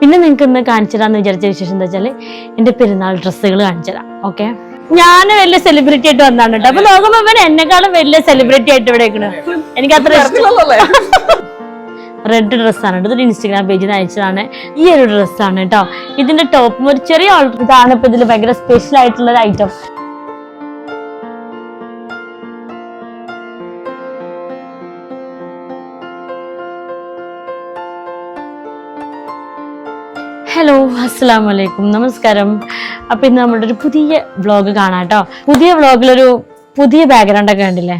പിന്നെ നിങ്ങൾക്ക് ഇന്ന് കാണിച്ചു തരാന്ന് വിചാരിച്ച വിശേഷം എന്താ വെച്ചാൽ എന്റെ പെരുന്നാൾ ഡ്രസ്സുകൾ കാണിച്ചു തരാം ഓക്കെ ഞാൻ വലിയ സെലിബ്രിറ്റി ആയിട്ട് വന്നാണ് കേട്ടോ. അപ്പൊ നോക്കുമ്പോ ഇവൻ എന്നെക്കാളും വലിയ സെലിബ്രിറ്റി ആയിട്ട് ഇവിടെ എനിക്ക് അത്ര റെഡ് ഡ്രസ്സാണ് ഇതൊരു ഇൻസ്റ്റഗ്രാം പേജിൽ അയച്ചതാണ്. ഈ ഒരു ഡ്രസ്സാണ് കേട്ടോ. ഇതിന്റെ ടോപ്പ് ഒരു ചെറിയ ഇതാണ് ഇപ്പൊ ഇതിൽ ഭയങ്കര സ്പെഷ്യൽ ആയിട്ടുള്ള ഒരു ഐറ്റം അസ്സാം വലൈക്കും നമസ്കാരം. അപ്പൊ ഇന്ന് നമ്മുടെ ഒരു പുതിയ വ്ളോഗ് കാണാം കേട്ടോ. പുതിയ വ്ളോഗിലൊരു പുതിയ ബാക്ക്ഗ്രൗണ്ട് ഒക്കെ കണ്ടില്ലേ?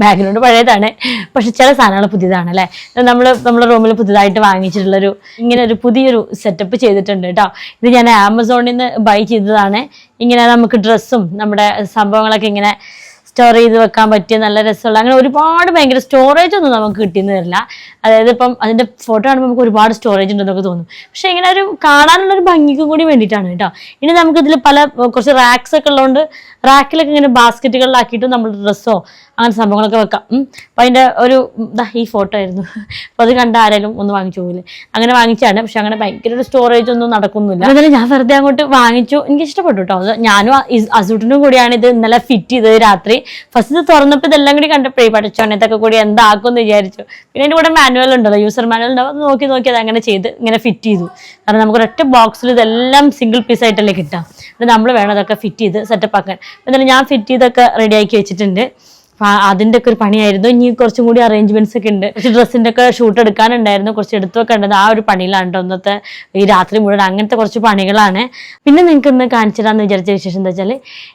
ബാക്ക്ഗ്രൗണ്ട് പഴയതാണ്. പക്ഷെ ചില സാധനങ്ങൾ പുതിയതാണ് അല്ലേ? നമ്മൾ നമ്മുടെ റൂമിൽ പുതിയതായിട്ട് വാങ്ങിച്ചിട്ടുള്ളൊരു ഇങ്ങനെ ഒരു പുതിയൊരു സെറ്റപ്പ് ചെയ്തിട്ടുണ്ട് കേട്ടോ. ഇത് ഞാൻ ആമസോണിൽ നിന്ന് ബൈ ചെയ്തതാണ്. ഇങ്ങനെ നമുക്ക് ഡ്രസ്സും നമ്മുടെ സംഭവങ്ങളൊക്കെ ഇങ്ങനെ സ്റ്റോർ ചെയ്ത് വെക്കാൻ പറ്റിയ നല്ല രസമുള്ള അങ്ങനെ ഒരുപാട് ഭയങ്കര സ്റ്റോറേജ് ഒന്നും നമുക്ക് കിട്ടിയെന്ന് വരില്ല. അതായത് ഇപ്പം അതിന്റെ ഫോട്ടോ കാണുമ്പോൾ നമുക്ക് ഒരുപാട് സ്റ്റോറേജ് ഉണ്ടെന്നൊക്കെ തോന്നും. പക്ഷേ ഇങ്ങനെ ഒരു കാണാനുള്ള ഒരു ഭംഗിക്കും കൂടി വേണ്ടിയിട്ടാണ് കേട്ടോ. ഇനി നമുക്കിതിൽ പല കുറച്ച് റാക്സ് ഒക്കെ ഉള്ളതുകൊണ്ട് റാക്കിലൊക്കെ ഇങ്ങനെ ബാസ്ക്കറ്റുകളിലാക്കിയിട്ട് നമ്മൾ ഡ്രസ്സോ അങ്ങനെ സംഭവങ്ങളൊക്കെ വെക്കാം. അപ്പം അതിന്റെ ഒരു ഇതാ ദാ ഈ ഫോട്ടോ ആയിരുന്നു. അപ്പോൾ അത് കണ്ട ആരെങ്കിലും ഒന്ന് വാങ്ങിച്ചു പോകില്ലേ അങ്ങനെ വാങ്ങിച്ചാണ് പക്ഷെ അങ്ങനെ ഭയങ്കര ഒരു സ്റ്റോറേജ് ഒന്നും നടക്കുന്നില്ല. അതായത് ഞാൻ വെറുതെ അങ്ങോട്ട് വാങ്ങിച്ചു. എനിക്ക് ഇഷ്ടപ്പെട്ടു കേട്ടോ അത് ഞാനും അസൂട്ടിനും കൂടിയാണ് ഇത് ഇന്നലെ ഫിറ്റ് ചെയ്തത് രാത്രി. ഫസ്റ്റ് ഇത് തുറന്നപ്പോൾ ഇതെല്ലാം കൂടി കണ്ടപ്പോഴേ പഠിച്ചോനെ ഇതൊക്കെ കൂടി എന്താക്കും എന്ന് വിചാരിച്ചു. പിന്നെ എന്റെ കൂടെ മാനുവൽ ഉണ്ടല്ലോ യൂസർ മാനുവൽ ഉണ്ടാവും അത് നോക്കി നോക്കി അത് അങ്ങനെ ചെയ്ത് ഇങ്ങനെ ഫിറ്റ് ചെയ്തു. കാരണം നമുക്ക് ഒരൊറ്റ ബോക്സിൽ ഇതെല്ലാം സിംഗിൾ പീസ് ആയിട്ടല്ലേ കിട്ടാം. നമ്മൾ വേണം അതൊക്കെ ഫിറ്റ് ചെയ്ത് സെറ്റപ്പ് ആക്കാൻ. എന്നിട്ട് ഞാൻ ഫിറ്റ് ചെയ്തൊക്കെ റെഡിയാക്കി വെച്ചിട്ടുണ്ട്. അതിന്റെ ഒക്കെ ഒരു പണിയായിരുന്നു. ഇനി കുറച്ചും കൂടി അറേഞ്ച്മെന്റ്സ് ഒക്കെ ഉണ്ട്. കുറച്ച് ഡ്രസ്സിന്റെ ഒക്കെ ഷൂട്ട് എടുക്കാനുണ്ടായിരുന്നു. കുറച്ച് എടുത്തു വെക്കേണ്ടത് ആ ഒരു പണിയിലാണ് ഇന്നത്തെ ഈ രാത്രി മുഴുവൻ. അങ്ങനത്തെ കുറച്ച് പണികളാണ്. പിന്നെ നിങ്ങൾക്ക് ഇന്ന് കാണിച്ചു തരാന്ന് വിചാരിച്ച വിശേഷം എന്താ വെച്ചാൽ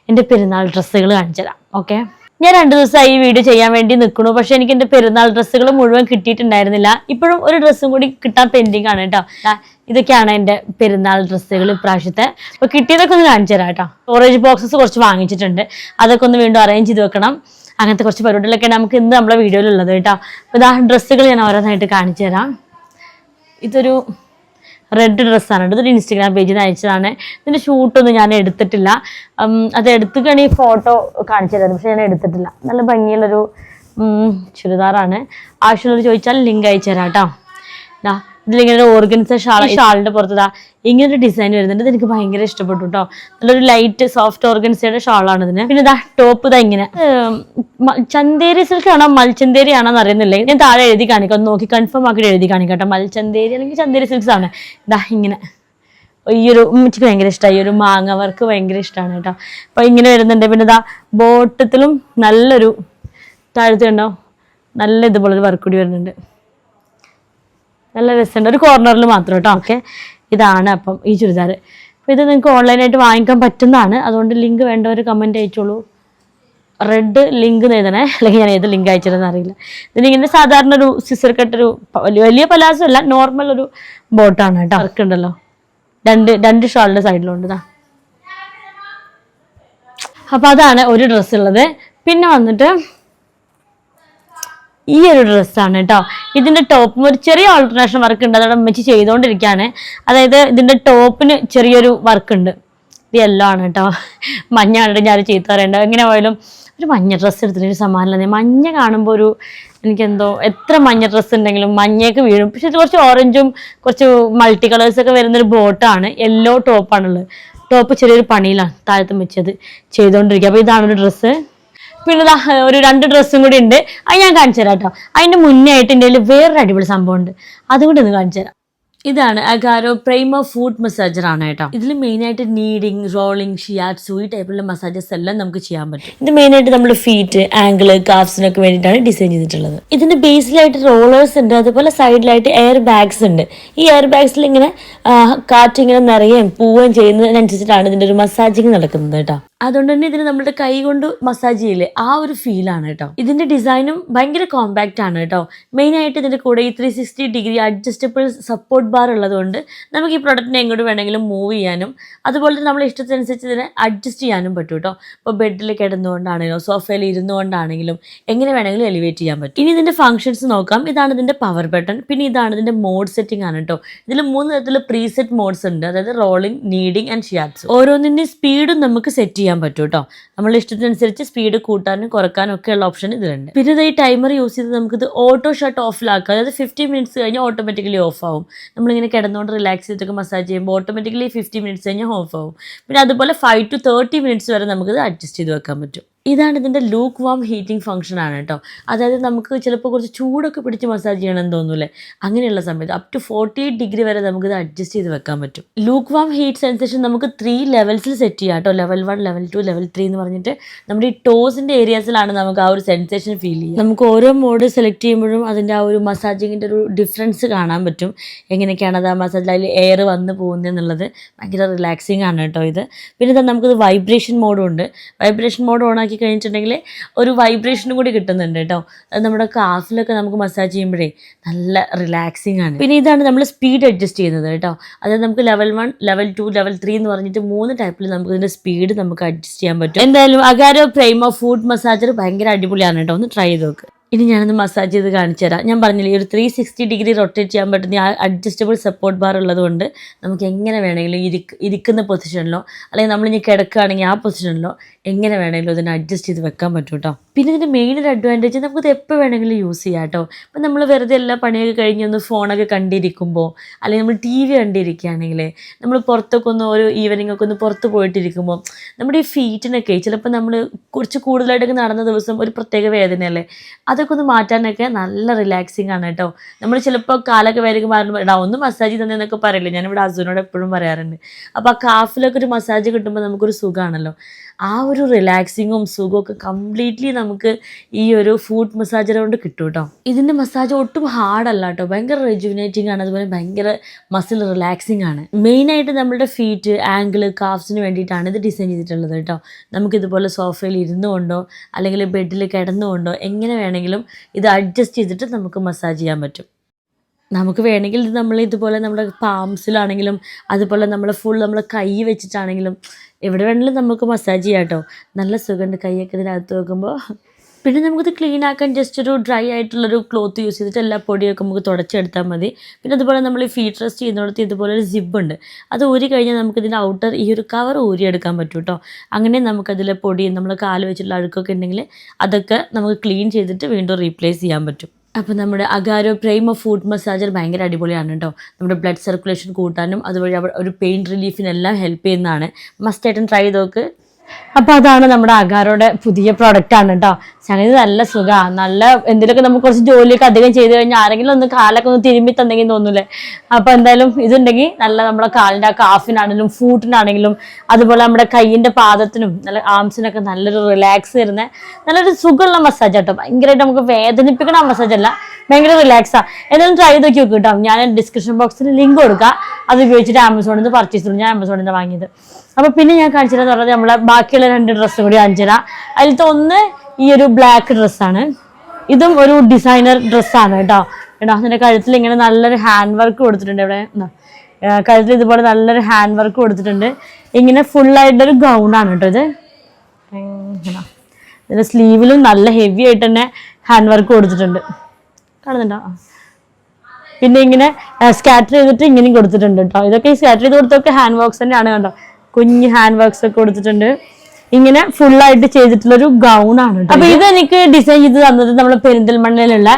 എന്റെ പെരുന്നാൾ ഡ്രസ്സുകൾ കാണിച്ചു തരാം. ഓക്കെ? ഞാൻ രണ്ടു ദിവസമായി ഈ വീഡിയോ ചെയ്യാൻ വേണ്ടി നിൽക്കണു പക്ഷെ എനിക്ക് എന്റെ പെരുന്നാൾ ഡ്രസ്സുകൾ മുഴുവൻ കിട്ടിയിട്ടുണ്ടായിരുന്നില്ല. ഇപ്പോഴും ഒരു ഡ്രസ്സും കൂടി കിട്ടാൻ പെൻഡിങ് ആണ് കേട്ടോ ഇതൊക്കെയാണ് എന്റെ പെരുന്നാൾ ഡ്രസ്സുകൾ ഇപ്രാവശ്യത്തെ. അപ്പൊ കിട്ടിയതൊക്കെ ഒന്ന് കാണിച്ചു തരാം കേട്ടോ സ്റ്റോറേജ് ബോക്സസ് കുറച്ച് വാങ്ങിച്ചിട്ടുണ്ട്. അതൊക്കെ ഒന്ന് വീണ്ടും അറേഞ്ച് ചെയ്ത് വെക്കണം. അങ്ങനത്തെ കുറച്ച് പരിപാടികളൊക്കെയാണ് നമുക്ക് ഇന്ന് നമ്മുടെ വീഡിയോയിലുള്ളത് കേട്ടോ. അപ്പോൾ ഇതാ ഡ്രസ്സുകൾ ഞാൻ ഓരോന്നായിട്ട് കാണിച്ചു തരാം. ഇതൊരു റെഡ് ഡ്രസ്സാണ് ഇതൊരു ഇൻസ്റ്റഗ്രാം പേജിൽ നിന്ന് അയച്ചതാണ്. ഇതിന്റെ ഷൂട്ടൊന്നും ഞാൻ എടുത്തിട്ടില്ല. അത് എടുത്തുകയാണെങ്കിൽ ഫോട്ടോ കാണിച്ചു തരാം പക്ഷെ ഞാൻ എടുത്തിട്ടില്ല. നല്ല ഭംഗിയുള്ളൊരു ചുരിദാറാണ്. ആവശ്യമുള്ളവർ ചോദിച്ചാൽ ലിങ്ക് അയച്ചു തരാം കേട്ടോ. ഇതിലിങ്ങനെ ഓർഗൻസ് ഷാൾ ഷാളിന്റെ പുറത്തതാ. ഇങ്ങനെ ഒരു ഡിസൈൻ വരുന്നുണ്ട്. എനിക്ക് ഭയങ്കര ഇഷ്ടപ്പെട്ടു കേട്ടോ നല്ലൊരു ലൈറ്റ് സോഫ്റ്റ് ഓർഗൻസയുടെ ഷാളാണ് ഇതിന്. പിന്നെ ഇതാ ടോപ്പ് ഇതാ ഇങ്ങനെ. ചന്തേരി സിൽക്ക് ആണോ മൽച്ചന്തേരി ആണോ എന്ന് അറിയുന്നില്ല? ഞാൻ താഴെ എഴുതി കാണിക്കാം. ഒന്ന് നോക്കി കൺഫേം ആക്കിയിട്ട് എഴുതി കാണിക്കാം കേട്ടോ മൽച്ചന്തേരി അല്ലെങ്കിൽ ചന്തേരി സിൽക്സ് ആണ്. ഇതാ ഇങ്ങനെ. ഈ ഒരു ഉമ്മച്ചിക്ക് ഭയങ്കര ഇഷ്ടമായി ഈ ഒരു മാങ്ങ വർക്ക് ഭയങ്കര ഇഷ്ടമാണ് കേട്ടോ അപ്പൊ ഇങ്ങനെ വരുന്നുണ്ട്. പിന്നെ ഇതാ ബോട്ടത്തിലും നല്ലൊരു താഴത്തുണ്ടോ നല്ല ഇതുപോലൊരു വർക്ക് കൂടി വരുന്നുണ്ട്. നല്ല രസമുണ്ട്. ഒരു കോർണറിൽ മാത്രം കേട്ടോ. ഓക്കെ. ഇതാണ് അപ്പം ഈ ചുരിദാർ. അപ്പോൾ ഇത് നിങ്ങൾക്ക് ഓൺലൈനായിട്ട് വാങ്ങിക്കാൻ പറ്റുന്നതാണ്. അതുകൊണ്ട് ലിങ്ക് വേണ്ടവർ കമന്റ് അയച്ചോളൂ. റെഡ് ലിങ്ക് എഴുതണേ. അല്ലെങ്കിൽ ഞാൻ ഏത് ലിങ്ക് അയച്ചിരുന്ന അറിയില്ല. ഇതിനിങ്ങനെ സാധാരണ ഒരു സിസർ കട്ട് ഒരു പ- വലിയ വലിയ പലാസോ അല്ല നോർമൽ ഒരു ബോട്ടാണ് കേട്ടോ. വർക്ക് ഉണ്ടല്ലോ. രണ്ട് രണ്ട് ഷാളിന്റെ സൈഡിലുണ്ട് ഇതാ. അപ്പോൾ അതാണ് ഒരു ഡ്രസ്സ് ഉള്ളത്. പിന്നെ വന്നിട്ട് ഈ ഒരു ഡ്രസ്സാണ് കേട്ടോ ഇതിന്റെ ടോപ്പും ഒരു ചെറിയ ഓൾട്ടർനേഷൻ വർക്ക് ഉണ്ട്. അതോടെ അമ്മച്ചി ചെയ്തുകൊണ്ടിരിക്കുകയാണ് അതായത് ഇതിന്റെ ടോപ്പിന് ചെറിയൊരു വർക്ക് ഉണ്ട്. ഇത് യെല്ലോ ആണ് കേട്ടോ മഞ്ഞ കണ്ടിട്ട് ഞാൻ ചീത്ത പറയണ്ട. എങ്ങനെ പോയാലും ഒരു മഞ്ഞ ഡ്രസ്സ് എടുത്തിട്ടൊരു സമാനമല്ലേ മഞ്ഞ കാണുമ്പോൾ ഒരു എനിക്കെന്തോ എത്ര മഞ്ഞ ഡ്രസ്സ് ഉണ്ടെങ്കിലും മഞ്ഞയൊക്കെ വീഴും. പക്ഷെ ഇത് കുറച്ച് ഓറഞ്ചും കുറച്ച് മൾട്ടി കളേഴ്സ് ഒക്കെ വരുന്ന ഒരു ബോട്ടാണ് യെല്ലോ ടോപ്പാണുള്ളത് ടോപ്പ് ചെറിയൊരു പണിയിലാണ് താഴത്തും വെച്ചത് ചെയ്തുകൊണ്ടിരിക്കുക അപ്പോൾ ഇതാണ് ഒരു ഡ്രസ്സ് പിന്നെ ഒരു രണ്ട് ഡ്രസ്സും കൂടി ഉണ്ട്. അത് ഞാൻ കാണിച്ചു തരാം കേട്ടോ. അതിന്റെ മുന്നേ ആയിട്ട് എന്റെ വേറൊരു അടിപൊളി സംഭവം ഉണ്ട്. അതും കൂടി ഒന്ന് കാണിച്ചു തരാം. ഇതാണ് അഗാരോ പ്രൈമ ഫുഡ് മസാജർ ആണ് കേട്ടോ. ഇതിൽ മെയിൻ ആയിട്ട് നീഡിങ് റോളിങ് ഷിയാറ്റ്സു ഈ ടൈപ്പിലുള്ള മസാജസ് എല്ലാം നമുക്ക് ചെയ്യാൻ പറ്റും. ഇത് മെയിൻ ആയിട്ട് നമ്മുടെ ഫീറ്റ് ആംഗിൾ കാഫ്സിനൊക്കെ വേണ്ടിയിട്ടാണ് ഡിസൈൻ ചെയ്തിട്ടുള്ളത്. ഇതിന്റെ ബേസിലായിട്ട് റോളേഴ്സ് ഉണ്ട്. അതുപോലെ സൈഡിലായിട്ട് എയർ ബാഗ്സ് ഉണ്ട്. ഈ എയർ ബാഗ്സിൽ ഇങ്ങനെ കാറ്റ് ഇങ്ങനെ നിറയുകയും പോവുകയും ചെയ്യുന്നതിനനുസരിച്ചിട്ടാണ് ഇതിന്റെ ഒരു മസാജിങ് നടക്കുന്നത് കേട്ടോ. അതുകൊണ്ട് തന്നെ ഇതിന് നമ്മുടെ കൈ കൊണ്ട് മസാജ് ചെയ്യില്ലേ? ആ ഒരു ഫീൽ ആണ് കേട്ടോ. ഇതിന്റെ ഡിസൈനും ഭയങ്കര കോമ്പാക്റ്റ് ആണ് കേട്ടോ. മെയിൻ ആയിട്ട് ഇതിന്റെ കൂടെ ഈ three sixty degree adjustable support bar ഉള്ളതുകൊണ്ട് നമുക്ക് ഈ പ്രൊഡക്റ്റിനെ എങ്ങോട്ട് വേണമെങ്കിലും മൂവ് ചെയ്യാനും അതുപോലെ തന്നെ നമ്മുടെ ഇഷ്ടത്തിനനുസരിച്ച് ഇതിനെ അഡ്ജസ്റ്റ് ചെയ്യാനും പറ്റും കേട്ടോ. ഇപ്പോൾ ബെഡിൽ കിടന്നുകൊണ്ടാണെങ്കിലും സോഫയിൽ ഇരുന്നുകൊണ്ടാണെങ്കിലും എങ്ങനെ വേണമെങ്കിലും എലിവേറ്റ് ചെയ്യാൻ പറ്റും. ഇനി ഇതിന്റെ ഫംഗ്ഷൻസ് നോക്കാം. ഇതാണ് ഇതിന്റെ പവർ ബട്ടൺ പിന്നെ ഇതാണ് ഇതിന്റെ മോഡ് സെറ്റിംഗ് ആണ് കേട്ടോ. ഇതിൽ മൂന്ന് തരത്തിലുള്ള പ്രീസെറ്റ് മോഡ്സ് ഉണ്ട്. അതായത് റോളിംഗ് നീഡിങ് ആൻഡ് ഷിയാറ്റ്സ് ഓരോന്നിന്റെ സ്പീഡും നമുക്ക് സെറ്റ് ചെയ്യാൻ പറ്റും കേട്ടോ നമ്മളുടെ ഇഷ്ടത്തിനനുസരിച്ച് സ്പീഡ് കൂട്ടാനും കുറക്കാനും ഒക്കെ ഉള്ള ഓപ്ഷൻ ഇതിലുണ്ട്. പിന്നെ ഈ ടൈമർ യൂസ് ചെയ്ത് നമുക്കിത് ഓട്ടോ ഷട്ട് ഓഫിലാക്കാം അതായത് ഫിഫ്റ്റി മിനിറ്റ്സ് കഴിഞ്ഞാൽ ഓട്ടോമാറ്റിക്കലി ഓഫ് ആവും. നമ്മളിങ്ങനെ കിടന്നുകൊണ്ട് റിലാക്സ് ചെയ്തിട്ടൊക്കെ മസാജ് ചെയ്യുമ്പോൾ ഓട്ടോമാറ്റിക്കലി ഫിഫ്റ്റി മിനിറ്റ്സ് കഴിഞ്ഞാൽ ഓഫ് ആവും. പിന്നെ അതുപോലെ ഫൈവ് ടു തേർട്ടി മിനിറ്റ്സ് വരെ നമുക്കിത് അഡ്ജസ്റ്റ് ചെയ്ത് വെക്കാൻ പറ്റും. ഇതാണ് ഇതിന്റെ ലൂക്ക് വാം ഹീറ്റിംഗ് ഫംഗ്ഷൻ ആണ് കേട്ടോ. അതായത് നമുക്ക് ചിലപ്പോൾ കുറച്ച് ചൂടൊക്കെ പിടിച്ച് മസാജ് ചെയ്യണമെന്ന് തോന്നൂലേ അങ്ങനെയുള്ള സമയത്ത് അപ് ടു ഫോർട്ടി ഡിഗ്രി വരെ നമുക്കിത് അഡ്ജസ്റ്റ് ചെയ്ത് വെക്കാൻ പറ്റും. ലൂക്ക് വാം ഹീറ്റ് സെൻസേഷൻ നമുക്ക് ത്രീ ലെവൽസിൽ സെറ്റ് ചെയ്യാം കേട്ടോ. Level one level two level three എന്ന് പറഞ്ഞിട്ട് നമ്മുടെ ഈ ടോസിന്റെ ഏരിയാസിലാണ് നമുക്ക് ആ ഒരു സെൻസേഷൻ ഫീൽ ചെയ്യുക. നമുക്ക് ഓരോ മോഡ് സെലക്ട് ചെയ്യുമ്പോഴും അതിന്റെ ആ ഒരു മസാജിങ്ങിന്റെ ഒരു ഡിഫറൻസ് കാണാൻ പറ്റും. എങ്ങനെയൊക്കെയാണ് അത് ആ മസാജിൽ അതിൽ എയർ വന്ന് പോകുന്നത് എന്നുള്ളത് ഭയങ്കര റിലാക്സിങ് ആണ് കേട്ടോ ഇത്. പിന്നെ നമുക്കിത് വൈബ്രേഷൻ മോഡും ഉണ്ട്. വൈബ്രേഷൻ മോഡ് ഓൺ ആക്കി കഴിഞ്ഞിട്ടുണ്ടെങ്കിൽ ഒരു വൈബ്രേഷനും കൂടി കിട്ടുന്നുണ്ട് കേട്ടോ. അത് നമ്മുടെ കാഫിലൊക്കെ നമുക്ക് മസാജ് ചെയ്യുമ്പോഴേ നല്ല റിലാക്സിങ് ആണ്. പിന്നെ ഇതാണ് നമ്മൾ സ്പീഡ് അഡ്ജസ്റ്റ് ചെയ്യുന്നത് കേട്ടോ. അതായത് നമുക്ക് level one level two level three എന്ന് പറഞ്ഞിട്ട് മൂന്ന് ടൈപ്പിൽ നമുക്ക് ഇതിന്റെ സ്പീഡ് നമുക്ക് അഡ്ജസ്റ്റ് ചെയ്യാൻ പറ്റും. എന്തായാലും അകാരോ പ്രൈമോ ഫുഡ് മസാജർ ഭയങ്കര അടിപൊളിയാണ് കേട്ടോ. ഒന്ന് ട്രൈ ചെയ്ത് നോക്ക്. ഇനി ഞാനൊന്ന് മസാജ് ചെയ്ത് കാണിച്ചു തരാം. ഞാൻ പറഞ്ഞില്ലേ ഒരു ത്രീ സിക്സ്റ്റി ഡിഗ്രി റൊട്ടേറ്റ് ചെയ്യാൻ പറ്റുന്ന ആ അഡ്ജസ്റ്റബിൾ സപ്പോർട്ട് ബാർ ഉള്ളതുകൊണ്ട് നമുക്ക് എങ്ങനെ വേണമെങ്കിലും ഇരിക്ക ഇരിക്കുന്ന പൊസിഷനിലോ അല്ലെങ്കിൽ നമ്മളിനി കിടക്കുകയാണെങ്കിൽ ആ പൊസിഷനിലോ എങ്ങനെ വേണമെങ്കിലും ഇതിനെ അഡ്ജസ്റ്റ് ചെയ്ത് വെക്കാൻ പറ്റും കേട്ടോ പിന്നെ ഇതിന്റെ മെയിൻ ഒരു അഡ്വാന്റേജ് ഇത് എപ്പോൾ വേണമെങ്കിലും യൂസ് ചെയ്യാം കേട്ടോ ഇപ്പം നമ്മൾ വെറുതെ എല്ലാ പണിയൊക്കെ കഴിഞ്ഞ് ഒന്ന് ഫോണൊക്കെ കണ്ടിരിക്കുമ്പോൾ അല്ലെങ്കിൽ നമ്മൾ ടി വി കണ്ടിരിക്കുകയാണെങ്കിൽ നമ്മൾ പുറത്തൊക്കെ ഒന്ന് ഒരു ഈവനിങ് ഒക്കെ ഒന്ന് പുറത്ത് പോയിട്ടിരിക്കുമ്പോൾ നമ്മുടെ ഈ ഫീറ്റിനൊക്കെ ചിലപ്പോൾ നമ്മൾ കുറച്ച് കൂടുതലായിട്ടൊക്കെ നടന്ന ദിവസം ഒരു പ്രത്യേക വേദനയല്ലേ അതൊക്കെ ഒന്ന് മാറ്റാനൊക്കെ നല്ല റിലാക്സിങ് ആണ് കേട്ടോ. നമ്മൾ ചിലപ്പോൾ കാലൊക്കെ വേദന മാറുമ്പോൾ എടാ ഒന്ന് മസാജ് തന്നെന്നൊക്കെ പറയില്ലേ? ഞാനിവിടെ അസുവിനോട് എപ്പോഴും പറയാറുണ്ട്. അപ്പോൾ ആ കാഫിലൊക്കെ ഒരു മസാജ് കിട്ടുമ്പോൾ നമുക്കൊരു സുഖമാണല്ലോ ആ ഒരു റിലാക്സിങ്ങും സുഖമൊക്കെ കംപ്ലീറ്റ്ലി നമുക്ക് ഈ ഒരു ഫുഡ് മസാജർ കൊണ്ട് കിട്ടും കേട്ടോ ഇതിന്റെ മസാജ് ഒട്ടും ഹാർഡല്ല കേട്ടോ ഭയങ്കര റെജുവിനേറ്റിംഗ് ആണ്. അതുപോലെ ഭയങ്കര മസിൽ റിലാക്സിങ് ആണ്. മെയിനായിട്ട് നമ്മുടെ ഫീറ്റ് ആംഗിൾ കാഫ്സിന് വേണ്ടിയിട്ടാണ് ഇത് ഡിസൈൻ ചെയ്തിട്ടുള്ളത് കേട്ടോ നമുക്കിതുപോലെ സോഫയിൽ ഇരുന്നു കൊണ്ടോ അല്ലെങ്കിൽ ബെഡിൽ കിടന്നു കൊണ്ടോ എങ്ങനെ വേണമെങ്കിലും ഇത് അഡ്ജസ്റ്റ് ചെയ്തിട്ട് നമുക്ക് മസാജ് ചെയ്യാൻ പറ്റും. നമുക്ക് വേണമെങ്കിൽ ഇത് നമ്മൾ ഇതുപോലെ നമ്മുടെ പാംസിലാണെങ്കിലും അതുപോലെ നമ്മൾ ഫുൾ നമ്മൾ കൈ വെച്ചിട്ടാണെങ്കിലും എവിടെ വേണമെങ്കിലും നമുക്ക് മസാജ് ചെയ്യാം കേട്ടോ നല്ല സുഖമുണ്ട്. കൈയൊക്കെ ഇതിനകത്ത് വെക്കുമ്പോൾ പിന്നെ നമുക്കിത് ക്ലീൻ ആക്കാൻ ജസ്റ്റ് ഒരു ഡ്രൈ ആയിട്ടുള്ളൊരു ക്ലോത്ത് യൂസ് ചെയ്തിട്ട് എല്ലാ പൊടിയൊക്കെ നമുക്ക് തുടച്ചെടുത്താൽ മതി. പിന്നെ അതുപോലെ നമ്മൾ ഈ ഫീറ്റ് റെസ്റ്റ് ചെയ്യുന്നിടത്ത് ഇതുപോലെ ഒരു ഉണ്ട്. അത് ഊരി കഴിഞ്ഞാൽ നമുക്കിതിന്റെ ഔട്ടർ ഈ ഒരു കവർ ഊരിയെടുക്കാൻ പറ്റും കേട്ടോ അങ്ങനെ നമുക്കതിൽ പൊടി നമ്മൾ കാൽ വെച്ചിട്ടുള്ള അഴുക്കൊക്കെ ഉണ്ടെങ്കിൽ അതൊക്കെ നമുക്ക് ക്ലീൻ ചെയ്തിട്ട് വീണ്ടും റീപ്ലേസ് ചെയ്യാൻ പറ്റും. അപ്പോൾ നമ്മുടെ അഗാരോ പ്രേമ ഫുഡ് മസാജർ ഭയങ്കര അടിപൊളിയാണ് കേട്ടോ നമ്മുടെ ബ്ലഡ് സർക്കുലേഷൻ കൂട്ടാനും അതുവഴി ഒരു പെയിൻ റിലീഫിനെല്ലാം ഹെൽപ്പ് ചെയ്യുന്നതാണ്. മസ്റ്റായിട്ടും ട്രൈ ചെയ്ത് നോക്ക്. അപ്പോൾ അതാണ് നമ്മുടെ അഗാരോടെ പുതിയ പ്രോഡക്റ്റ് ആണ് കേട്ടോ സംഗതി നല്ല സുഖമാണ് നല്ല എന്തെങ്കിലുമൊക്കെ നമുക്ക് കുറച്ച് ജോലിയൊക്കെ അധികം ചെയ്ത് കഴിഞ്ഞാൽ ആരെങ്കിലും ഒന്ന് കാലൊക്കെ ഒന്ന് തിരുമ്പി തന്നെങ്കിൽ തോന്നൂലേ. അപ്പൊ എന്തായാലും ഇതുണ്ടെങ്കിൽ നല്ല നമ്മുടെ കാലിന്റെ ആ കാഫിനാണെങ്കിലും ഫൂട്ടിനാണെങ്കിലും അതുപോലെ നമ്മുടെ കൈയിന്റെ പാദത്തിനും നല്ല ആംസിനൊക്കെ നല്ലൊരു റിലാക്സ് തരുന്ന നല്ലൊരു സുഖമുള്ള മസാജ് കേട്ടോ ഭയങ്കരമായിട്ട് നമുക്ക് വേദനിപ്പിക്കണ മസാജ് അല്ല ഭയങ്കര റിലാക്സാ എന്തായാലും ട്രൈ ചെയ്ത് നോക്കി നോക്ക് കേട്ടോ ഞാൻ ഡിസ്ക്രിപ്ഷൻ ബോക്സിൽ ലിങ്ക് കൊടുക്കാം. അത് ഉപയോഗിച്ചിട്ട് ആമസോണിൽ നിന്ന് പർച്ചേസ് ചെയ്തു. ഞാൻ ആമസോണിൽ നിന്ന് വാങ്ങിയത്. അപ്പോൾ പിന്നെ ഞാൻ കാണിച്ചത് പറഞ്ഞത് നമ്മളെ ബാക്കിയുള്ള രണ്ട് ഡ്രസ്സും കൂടി കാണിച്ചുതരാം. അതിലത്തെ ഒന്ന് ഈ ഒരു ബ്ലാക്ക് ഡ്രസ്സാണ് ഇതും ഒരു ഡിസൈനർ ഡ്രസ്സാണ് കേട്ടോ. കേട്ടോ അതിന്റെ കഴുത്തിൽ ഇങ്ങനെ നല്ലൊരു ഹാൻഡ് വർക്ക് കൊടുത്തിട്ടുണ്ട് ഇവിടെ. കഴുത്തിൽ ഇതുപോലെ നല്ലൊരു ഹാൻഡ് വർക്ക് കൊടുത്തിട്ടുണ്ട്. ഇങ്ങനെ ഫുള്ളായിട്ടൊരു ഗൗണാണ് കേട്ടോ ഇത്. ഇതിന്റെ സ്ലീവിലും നല്ല ഹെവി ആയിട്ട് തന്നെ ഹാൻഡ് വർക്ക് കൊടുത്തിട്ടുണ്ട്. കാണുന്നുണ്ടോ? പിന്നെ ഇങ്ങനെ സ്കാറ്റർ ചെയ്തിട്ട് ഇങ്ങനെയും കൊടുത്തിട്ടുണ്ട് കേട്ടോ. ഇതൊക്കെ സ്കാറ്റർ ചെയ്ത് കൊടുത്തൊക്കെ ഹാൻഡ് വർക്ക്സ് തന്നെയാണ് കണ്ടോ കുഞ്ഞ് ഹാൻഡ് വർക്ക്സ് ഒക്കെ കൊടുത്തിട്ടുണ്ട്. ഇങ്ങനെ ഫുൾ ആയിട്ട് ചെയ്തിട്ടുള്ള ഒരു ഗൗൺ ആണ് അപ്പൊ ഇത്. എനിക്ക് ഡിസൈൻ ചെയ്ത് തന്നത് നമ്മുടെ പെരിന്തൽമണ്ണയിലുള്ള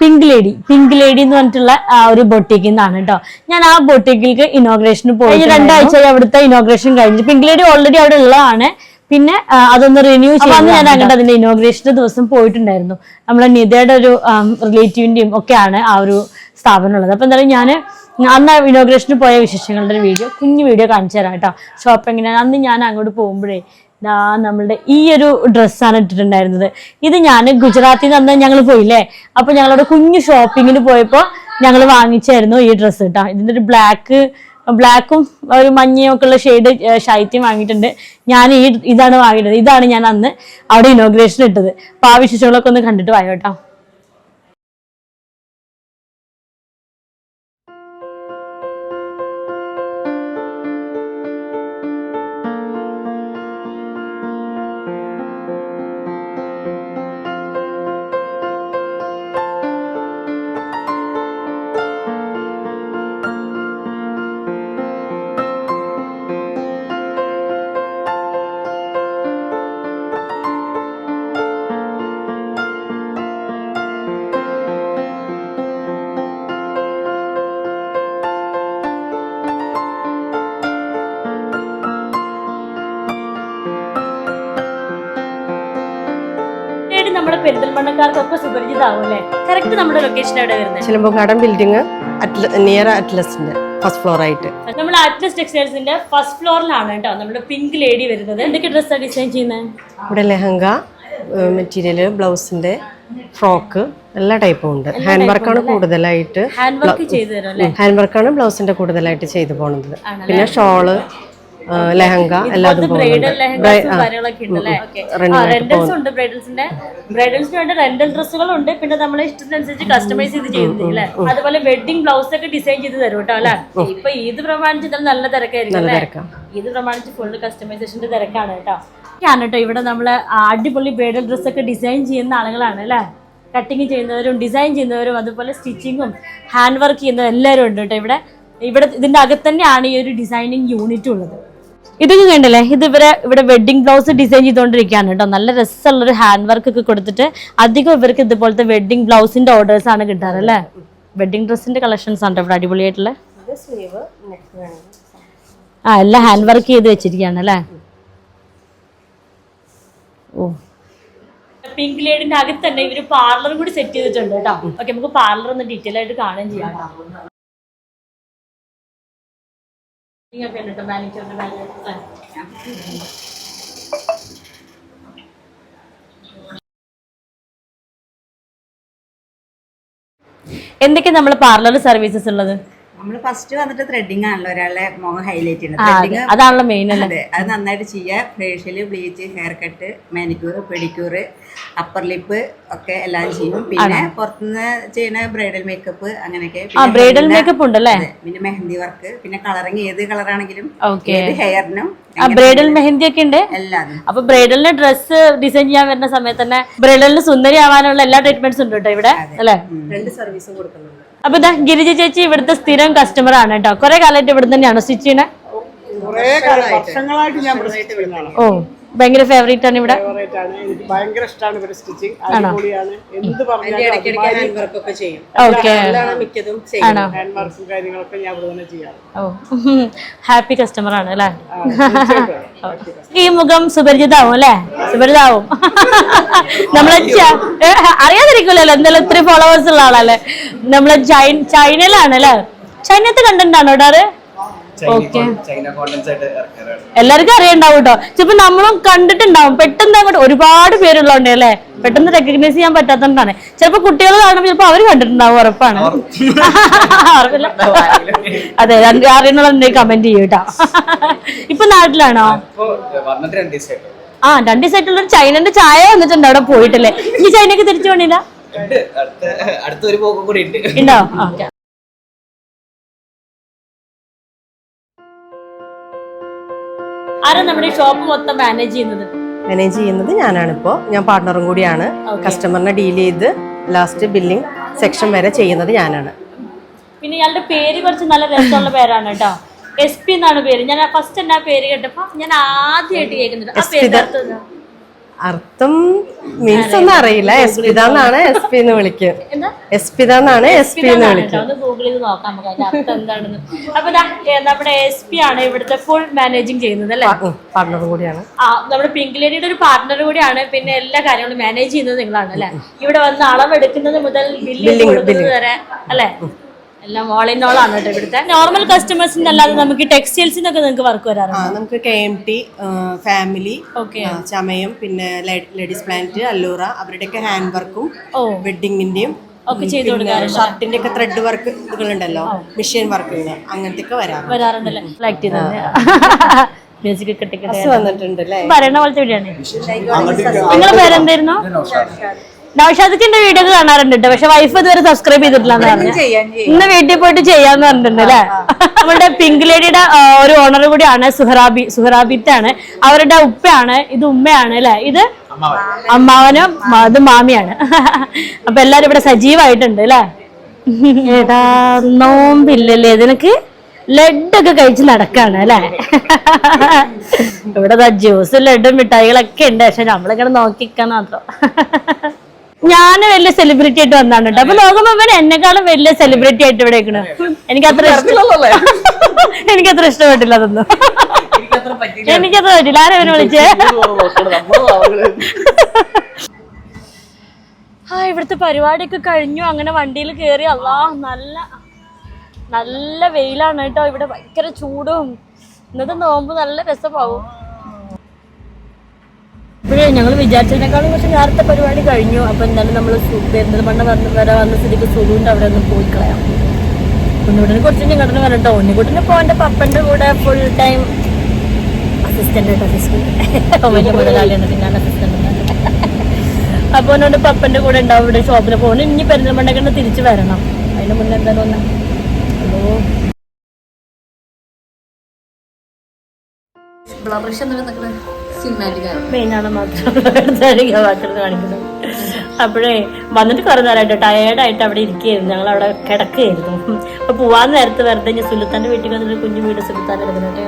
പിങ്ക് ലേഡി പിങ്ക് ലേഡി എന്ന് പറഞ്ഞിട്ടുള്ള ആ, ഒരു ബൊട്ടീക്കിൽ നിന്നാണ് കേട്ടോ ഞാൻ ആ ബൊട്ടീക്കിലേക്ക് ഇനോഗ്രേഷന് പോയി രണ്ടാഴ്ച അവിടുത്തെ ഇനോഗ്രേഷൻ കഴിഞ്ഞു. പിങ്ക് ലേഡി ഓൾറെഡി അവിടെ ഉള്ളതാണ്. പിന്നെ അതൊന്ന് റിന്യൂ ചെയ്യാൻ ഞാൻ അങ്ങോട്ട് അതിന്റെ ഇനോഗ്രേഷന്റെ ദിവസം പോയിട്ടുണ്ടായിരുന്നു. നമ്മളെ നിതയുടെ ഒരു റിലേറ്റീവിന്റെയും ഒക്കെയാണ് ആ ഒരു സ്ഥാപനം ഉള്ളത്. അപ്പൊ എന്തായാലും ഞാൻ അന്ന് ഇനോഗ്രേഷന് പോയ വിശേഷങ്ങളുടെ ഒരു വീഡിയോ കുഞ്ഞു വീഡിയോ കാണിച്ചു തരാം കേട്ടോ. ഷോപ്പിങ്ങിന് അന്ന് ഞാൻ അങ്ങോട്ട് പോകുമ്പോഴേ ദാ നമ്മളുടെ ഈ ഒരു ഡ്രസ്സാണ് ഇട്ടിട്ടുണ്ടായിരുന്നത്. ഇത് ഞാൻ ഗുജറാത്തിൽ നിന്ന് ഞങ്ങൾ പോയില്ലേ? അപ്പൊ ഞങ്ങളവിടെ കുഞ്ഞു ഷോപ്പിങ്ങിന് പോയപ്പോൾ ഞങ്ങൾ വാങ്ങിച്ചായിരുന്നു ഈ ഡ്രസ്സ് കേട്ടോ. ഇതിന്റെ ഒരു ബ്ലാക്ക് ബ്ലാക്കും ഒരു മഞ്ഞയും ഒക്കെ ഉള്ള ഷെയ്ഡ് ശൈത്യം വാങ്ങിയിട്ടുണ്ട്. ഞാൻ ഈ ഇതാണ് വാങ്ങിയിട്ടത് ഇതാണ് ഞാൻ അന്ന് അവിടെ ഇനോഗ്രേഷൻ ഇട്ടത്. അപ്പോൾ ആ വിശേഷങ്ങളൊക്കെ ഒന്ന് കണ്ടിട്ട് വായോ കേട്ടോ പെരിന്തൽമണ്ണക്കാർക്കൊക്കെ സുപരിചിതാവും അല്ലേ? കറക്റ്റ് നമ്മുടെ ലൊക്കേഷൻ എവിടെ വരുന്നത് ചിലമ്പുകാടൻ ബിൽഡിംഗ് നിയർ അറ്റ്ലസിന്റെ ഫസ്റ്റ് ഫ്ലോർ ആയിട്ട്. നമ്മൾ അറ്റ്ലസ് ടെക്സ്റ്റൈൽസിന്റെ ഫസ്റ്റ് ഫ്ലോറിലാണ് കേട്ടോ നമ്മുടെ പിങ്ക് ലേഡി വരുന്നത്. എന്തൊക്കെ ഡ്രസ്സാണ് ഡിസൈൻ ചെയ്യുന്നത് ഇവിടെ ലെഹങ്ക മെറ്റീരിയൽ ബ്ലൗസിന്റെ ഫ്രോക്ക് എല്ലാ ടൈപ്പും ഉണ്ട്. ഹാൻഡ് വർക്കാണ് കൂടുതലായിട്ട് ഹാൻഡ് വർക്ക് ചെയ്തു തരാം ഹാൻഡ് വർക്കാണ് ബ്ലൗസിന്റെ കൂടുതലായിട്ട് ചെയ്തു പോകുന്നത് പിന്നെ ഷോൾ ലെഹങ്ക എല്ലാതും ബ്രൈഡൽസിന് വേണ്ട റെന്റൽ ഡ്രസ്സുകൾ ഉണ്ട്. പിന്നെ നമ്മളെ ഇഷ്ടത്തിനനുസരിച്ച് കസ്റ്റമൈസ് ചെയ്ത് ചെയ്യുന്നില്ലേ അതുപോലെ വെഡിങ് ബ്ലൗസ് ഒക്കെ ഡിസൈൻ ചെയ്ത് തരും കേട്ടോ അല്ലെ? ഇപ്പൊ ഇത് പ്രമാണിച്ച് നല്ല തിരക്കായിരിക്കും ഇത് പ്രമാണിച്ച് ഫുള്ള് കസ്റ്റമൈസേഷന്റെ തിരക്കാണ് കേട്ടോ. ആണ് കേട്ടോ ഇവിടെ നമ്മൾ അടിപൊളി ബ്രൈഡൽ ഡ്രസ് ഒക്കെ ഡിസൈൻ ചെയ്യുന്ന ആളുകളാണ് അല്ലേ? കട്ടിങ് ചെയ്യുന്നവരും ഡിസൈൻ ചെയ്യുന്നവരും അതുപോലെ സ്റ്റിച്ചിങ്ങും ഹാൻഡ് വർക്ക് ചെയ്യുന്നവരും എല്ലാവരും ഉണ്ട് കേട്ടോ ഇവിടെ. ഇവിടെ ഇതിന്റെ അകത്ത് തന്നെയാണ് ഈ ഒരു ഡിസൈനിങ് യൂണിറ്റ് ഉള്ളത്. ഇതൊക്കെ കണ്ടില്ലേ? ഇത് ഇവരെ ഇവിടെ വെഡിങ് ബ്ലൗസ് ഡിസൈൻ ചെയ്തുകൊണ്ടിരിക്കുകയാണ് കേട്ടോ. നല്ല രസമുള്ള ഒരു ഹാൻഡ് വർക്ക് ഒക്കെ കൊടുത്തിട്ട് അധികം ഇവർക്ക് ഇതുപോലത്തെ വെഡിങ് ബ്ലൗസിന്റെ ഓർഡേഴ്സ് ആണ് കിട്ടാറ് അല്ലേ? വെഡിങ് ഡ്രസ്സിന്റെ കളക്ഷൻസ് ആണ് ഇവിടെ അടിപൊളിയായിട്ടുള്ള? ആ എല്ലാം ഹാൻഡ് വർക്ക് ചെയ്ത് വെച്ചിരിക്കുകയാണ് അല്ലേ? ഓ. പിങ്ക് ലേഡിന്റെ അകത്ത് തന്നെ ഇവർ പാർലർ കൂടി സെറ്റ് ചെയ്തിട്ടുണ്ട് കേട്ടോ. ഓക്കെ നമുക്ക് പാർലർ ഒന്ന് ഡീറ്റെയിൽ ആയിട്ട് കാണുകയും ചെയ്യാം എന്തൊക്കെ നമ്മൾ പാർലർ സർവീസസ് ഉള്ളത്? നമ്മൾ ഫസ്റ്റ് വന്നിട്ട് ത്രെഡിങ് ആണല്ലോ ഒരാളെ മുഖം ഹൈലൈറ്റ് ചെയ്യുന്നത്. അതാണല്ലോ മെയിൻ അതെ. അത് നന്നായിട്ട് ചെയ്യുക facial bleach hair cut manicure pedicure upper lip ഒക്കെ എല്ലാം ചെയ്യും. പിന്നെ പുറത്തുനിന്ന് ചെയ്യുന്ന ബ്രൈഡൽ മേക്കപ്പ് അങ്ങനെയൊക്കെ. ബ്രൈഡൽ മേക്കപ്പ് ഉണ്ടല്ലേ? പിന്നെ മെഹന്തി വർക്ക് പിന്നെ കളറിങ് ഏത് കളറാണെങ്കിലും ഏത് ഹെയറിനും ബ്രൈഡൽ മെഹന്തി ഒക്കെ ഉണ്ട്. അപ്പൊ ബ്രൈഡലിന് ഡ്രസ് ഡിസൈൻ ചെയ്യാൻ വരുന്ന സമയത്ത് തന്നെ ബ്രൈഡലിന് സുന്ദരി ആവാനുള്ള എല്ലാ ട്രീറ്റ്മെന്റ്സും ഉണ്ട് കേട്ടോ ഇവിടെ അല്ലെ? രണ്ട് സർവീസും കൊടുക്കുന്നുണ്ട്. അപ്പൊ ഇതാ ഗിരിജ ചേച്ചി ഇവിടുത്തെ സ്ഥിരം കസ്റ്റമർ ആണ് കേട്ടോ. കുറെ കാലമായിട്ട് ഇവിടെ തന്നെയാണോ സ്റ്റിച്ച് ചെയ്യണേ? വർഷങ്ങളായിട്ട് ഞാൻ ഓ. ഭയങ്കര ഫേവറേറ്റ് ആണ് ഇവിടെ. ഭയങ്കര ഇഷ്ടമാണ് സ്റ്റിച്ചിങ് അടിപൊളിയാണ്. എന്ത് പറഞ്ഞാലും ഹാപ്പി കസ്റ്റമർ ആണ്? അല്ലേ? ഈ മുഖം സുപരിചിതാവും അല്ലേ? സുപരിചിതാവും. നമ്മളെ അറിയാതിരിക്കില്ലല്ലോ എന്തായാലും ഇത്രയും ഫോളോവേഴ്സ് ഉള്ള ആളല്ലേ? നമ്മളെ ചൈന ചൈനയിലാണ് അല്ലേ? ചൈനത്തെ കണ്ടന്റ് ആണോ എല്ലാവർക്കും അറിയണ്ടാവും കേട്ടോ. ചിലപ്പോ നമ്മളും കണ്ടിട്ടുണ്ടാവും. പെട്ടെന്ന് അങ്ങോട്ട് ഒരുപാട് പേരുള്ളതുകൊണ്ട് അല്ലേ? പെട്ടെന്ന് റെക്കഗ്നൈസ് ചെയ്യാൻ പറ്റാത്തതുകൊണ്ടാണ്. ചിലപ്പോ കുട്ടികൾ കാണുമ്പോൾ ചിലപ്പോ അവർ കണ്ടിട്ടുണ്ടാവും ഉറപ്പാണ്. അതെ അറിയണുള്ള കമന്റ് ചെയ്യും കേട്ടോ. ഇപ്പൊ നാട്ടിലാണോ? ആ രണ്ട് ദിവസമായിട്ടുള്ള ഒരു ചൈനന്റെ ചായ വന്നിട്ടുണ്ട് അവിടെ പോയിട്ടല്ലേ? ഈ ചൈനക്ക് തിരിച്ചു പോണില്ല? അടുത്ത അടുത്തൊരു പോക്കും കൂടി ഉണ്ട്. ഉണ്ടോ? ആരാ നമ്മുടെ ഷോപ്പ് മൊത്തം മാനേജ് ചെയ്യുന്നത്? മാനേജ് ചെയ്യുന്നത് ഞാനാണ് ഇപ്പോ. ഞാൻ പാർട്ണറും കൂടിയാണ്. കസ്റ്റമറിനെ ഡീൽ ചെയ്ത് ലാസ്റ്റ് ബില്ലിംഗ് സെക്ഷൻ വരെ ചെയ്യുന്നത് ഞാനാണ്. പിന്നെ ഇയാളുടെ പേര് കുറച്ച് നല്ല രസമുള്ള പേരാണ് കേട്ടോ. എസ് പി എന്നാണ് പേര്. ഞാൻ ഫസ്റ്റ് എന്നാ പേര് കേട്ടപ്പോ ഞാൻ ആദ്യമായിട്ട് കേൾക്കുന്നുണ്ട്. ആ പേര് അർത്ഥം മീൻസ് ഒന്നും അറിയില്ല. എസ്പിത എന്നാണ് എസ് പി എന്ന് വിളിക്കും എസ് പി എന്നാണ് എസ് പി എന്ന് വിളിക്കുക. വിളിക്കും ഗൂഗിൾ നോക്കാം എന്താണെന്ന്. അപ്പൊ നമ്മുടെ എസ് പി ആണ് ഇവിടുത്തെ ഫുൾ മാനേജിങ് ചെയ്യുന്നത് അല്ലേ? പാർട്ണർ കൂടിയാണ്. ആ നമ്മുടെ പിങ്ക്ലേഡിയുടെ ഒരു പാർട്ണർ കൂടിയാണ്. പിന്നെ എല്ലാ കാര്യങ്ങളും മാനേജ് ചെയ്യുന്നത് നിങ്ങളാണ് അല്ലെ? ഇവിടെ വന്ന് അളവെടുക്കുന്നത് മുതൽ ബില്ലിംഗ് കൊടുക്കുന്നത് വരെ അല്ലെ? എല്ലാം ഓൾ ഇൻ ഓൾ ആണ് കേട്ടോ ഇവിടുത്തെ. നോർമൽ കസ്റ്റമേഴ്സിന് അല്ലാതെ നമുക്ക് ടെക്സ്റ്റൈൽസിനൊക്കെ നിങ്ങൾക്ക് വർക്ക് ആ വരാറുണ്ട് നമുക്ക് K M T family okay ചമയം പിന്നെ ലേഡീസ് പ്ലാന്റ് അല്ലൂറ അവരുടെയൊക്കെ ഹാൻഡ് വർക്കും ഓ. വെഡിങ്ങിന്റെയും ഒക്കെ ചെയ്ത് കൊടുക്കാറുണ്ട് ഷർട്ടിന്റെ ഒക്കെ ത്രെഡ് വർക്ക് ഇതുകളുണ്ടല്ലോ മെഷീൻ വർക്കുകൾ അങ്ങനത്തെ ഒക്കെ വരാം വരാറുണ്ടല്ലേ? ലൈക്ക് ചെയ്തത് മ്യൂസിക് ഇട്ടിട്ട് വന്നിട്ടുണ്ട് അല്ലേ? പറയണ പോലത്തെ നിങ്ങളുടെ പേരെന്തായിരുന്നു? നൗഷാദിന്റെ വീഡിയോ ഒക്കെ കാണാറുണ്ട്. പക്ഷെ വൈഫ് ഇതുവരെ സബ്സ്ക്രൈബ് ചെയ്തിട്ടില്ല പറഞ്ഞു. ഇന്ന് വീട്ടിൽ പോയിട്ട് ചെയ്യാന്ന് പറഞ്ഞിട്ടുണ്ട് അല്ലേ നമ്മുടെ പിങ്ക് ലേഡിയുടെ ഒരു ഓണർ കൂടിയാണ് സുഹറാബി സുഹറാബിത്താണ് അവരുടെ ഉപ്പയാണ് ഇത് ഉമ്മയാണ് അല്ലെ ഇത് അമ്മാവനും ഇത് മാമിയാണ്. അപ്പൊ എല്ലാരും ഇവിടെ സജീവായിട്ടുണ്ട് അല്ലേ ഏതാ നോമ്പില്ലല്ലേ? ഇതിനക്ക് ലഡൊക്കെ കഴിച്ച് നടക്കാണ് അല്ലേ ഇവിടെ ജ്യൂസ് ലഡും മിഠായികളൊക്കെ ഉണ്ട്. പക്ഷെ നമ്മളിങ്ങനെ നോക്കിക്കാൻ മാത്രം. ഞാൻ വലിയ സെലിബ്രിറ്റി ആയിട്ട് വന്നാണ് കേട്ടോ അപ്പൊ ലോകം മുഴുവൻ എന്നെക്കാളും വലിയ സെലിബ്രിറ്റി ആയിട്ട് ഇവിടെ നിൽക്കണ എനിക്ക് അത്ര എനിക്ക് അത്ര ഇഷ്ടപ്പെട്ടില്ല അതൊന്നും. എനിക്കത്ര പറ്റില്ല ആരെ അവനെ വിളിച്ചേ? ആ ഇവിടുത്തെ പരിപാടിയൊക്കെ കഴിഞ്ഞു. അങ്ങനെ വണ്ടിയിൽ കയറി അല്ലാ നല്ല നല്ല വെയിലാണ് കേട്ടോ ഇവിടെ ഭയങ്കര ചൂടും. ഇന്നത്തെ നോമ്പ് നല്ല രസമാവും. ഇപ്പോഴേ ഞങ്ങൾ വിചാരിച്ചതിനേക്കാളും കുറച്ച് നേരത്തെ പരിപാടി കഴിഞ്ഞു. അപ്പൊ എന്തായാലും നമ്മൾ പെരിന്തൽമണ്ണ വന്ന് വരെ വന്ന സ്ഥിതിക്ക് സുഖുവിന്റെ അവിടെ ഒന്ന് പോയി കളയാം. ഒന്നുകൂടെ കുറച്ച് ഞങ്ങളുടെ വരട്ടോ ഉണ്ണിക്കുട്ടിനെ ഇപ്പോൾ എന്റെ പപ്പന്റെ കൂടെ ഫുൾ ടൈം അസിസ്റ്റന്റ് ആയിട്ട് അസിസ്റ്റന്റ് അപ്പോൾ എന്നോട് പപ്പന്റെ കൂടെ ഉണ്ടാവും ഇവിടെ ഷോപ്പിൽ പോകണം ഇനി പെരിന്തൽമണ്ണ തിരിച്ചു വരണം. അതിന് മുന്നേ എന്തായാലും ഒന്ന് ഹലോ. കാണിക്കുന്നത്. അപ്പോഴേ വന്നിട്ട് കുറേ നേരമായിട്ട് ടയേർഡായിട്ട് അവിടെ ഇരിക്കുകയായിരുന്നു. ഞങ്ങൾ അവിടെ കിടക്കുകയായിരുന്നു. അപ്പൊ പോവാൻ നേരത്തെ വെറുതെ ഞാൻ സുൽത്താന്റെ വീട്ടിൽ വന്നിട്ട് കുഞ്ഞു വീട് സുൽത്താൻ എടുക്കുന്നുണ്ട്